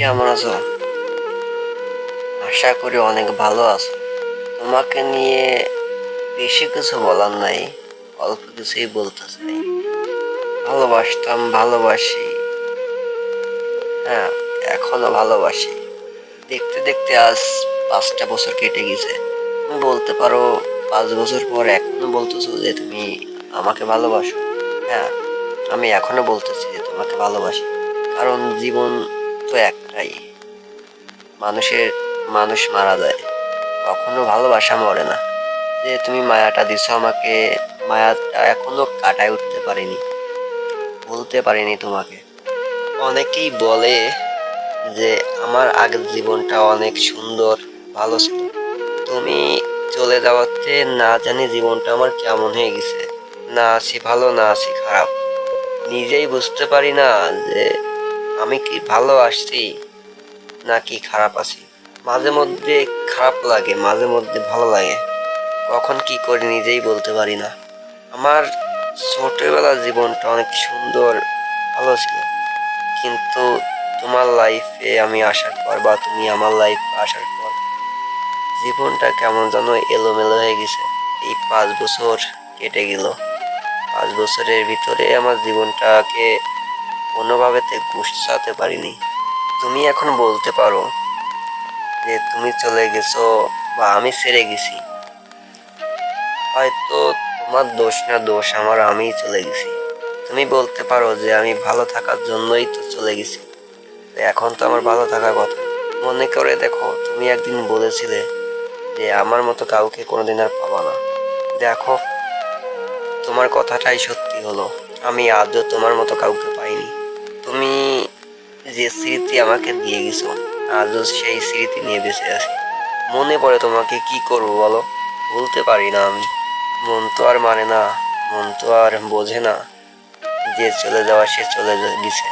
কেমন আছো? আশা করি অনেক ভালো আছো। তোমাকে নিয়ে বেশি কিছু বলার নাই, অল্প কিছুই বলতে চাই। ভালোবাসতাম, ভালোবাসি। হ্যাঁ এখনও ভালোবাসি। দেখতে দেখতে আজ পাঁচটা বছর কেটে গেছে। তুমি বলতে পারো পাঁচ বছর পর এখনও বলতেছো যে তুমি আমাকে ভালোবাসো। হ্যাঁ আমি এখনও বলতেছি যে তোমাকে ভালোবাসি। কারণ জীবন তো একটাই। মানুষের মানুষ মারা যায়। কখনো ভালোবাসা মরে না। যে তুমি মায়াটা দিছো আমাকে, মায়াটা এখনও কাটায় উঠতে পারিনি। বলতে পারিনি তোমাকে। অনেকেই বলে যে, আমার আগের জীবনটা অনেক সুন্দর, ভালো ছিল। তুমি চলে যাওয়াতে না জানি জীবনটা আমার কেমন হয়ে গেছে। না আছি ভালো, না আছি খারাপ। নিজেই বুঝতে পারি না যে আমি কি ভালো আসছি নাকি খারাপ আছি? মাঝে মধ্যে খারাপ লাগে, মাঝে মধ্যে ভালো লাগে। কখন কি করি নিজেই বলতে পারি না। আমার ছোটবেলার জীবনটা অনেক সুন্দর, ভালো ছিল। কিন্তু তোমার লাইফে আমি আসার পর বা তুমি আমার লাইফে আসার পর জীবনটা কেমন যেন এলোমেলো হয়ে গেছে। এই পাঁচ বছর কেটে গেল। পাঁচ বছরের ভিতরে আমার জীবনটাকে কোনোভাবেতে গুছাতে পারিনি। তুমি এখন বলতে পারো যে তুমি চলে গেছো বা আমি ছেড়ে গেছি। হয়তো তোমার দোষ না দোষ, আমার আমি চলে গেছি। তুমি বলতে পারো যে আমি ভালো থাকার জন্যই তো চলে গেছি। এখন তো আমার ভালো থাকার কথা। মনে করে দেখো, তুমি একদিন বলেছিলে যে আমার মতো কাউকে কোনোদিন আর পাবা না। দেখো, তোমার কথাটাই সত্যি হলো। আমি আজও তোমার মতো কাউকে তুমি যে স্মৃতি আমাকে দিয়ে গেছো, আজও সেই স্মৃতি নিয়ে বেঁচে আছি। মনে পড়ে তোমাকে কি করব বলো? বলতে পারি না আমি। মন তো আর মানে না, মন তো আর বোঝে না। যে চলে যাওয়া, সে চলে গেছে।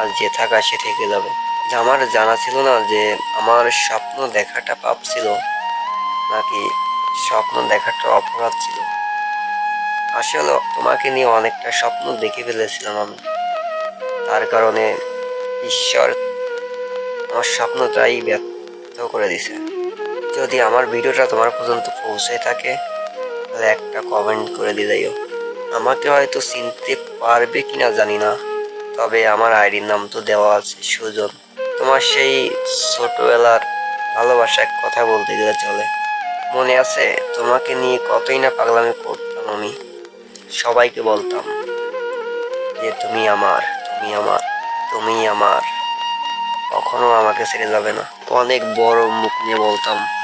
আর যে থাকা, সে থেকে যাবে। আমার জানা ছিল না যে আমার স্বপ্ন দেখাটা পাপ ছিল, নাকি স্বপ্ন দেখাটা অপরাধ ছিল। আসলে তোমাকে নিয়ে অনেকটা স্বপ্ন দেখে ফেলেছিলাম আমি। তার কারণে ঈশ্বর আমার স্বপ্নটাই ব্যর্থ করে দিছে। যদি আমার ভিডিওটা তোমার পর্যন্ত পৌঁছে থাকে, তাহলে একটা কমেন্ট করে দিয়ে যাইও। আমাকে হয়তো চিনতে পারবে কিনা জানি না, তবে আমার আইডির নাম তো দেওয়া আছে সুজন। তোমার সেই ছোটবেলার ভালোবাসার কথা বলতে গেলে চলে। মনে আছে, তোমাকে নিয়ে কতই না পাগলামি করতাম আমি। সবাইকে বলতাম যে তুমি আমার তুমি আমার তুমি আমার। কখনো আমাকে ছেড়ে যাবে না। অনেক বড় মুখ নিয়ে বলতাম।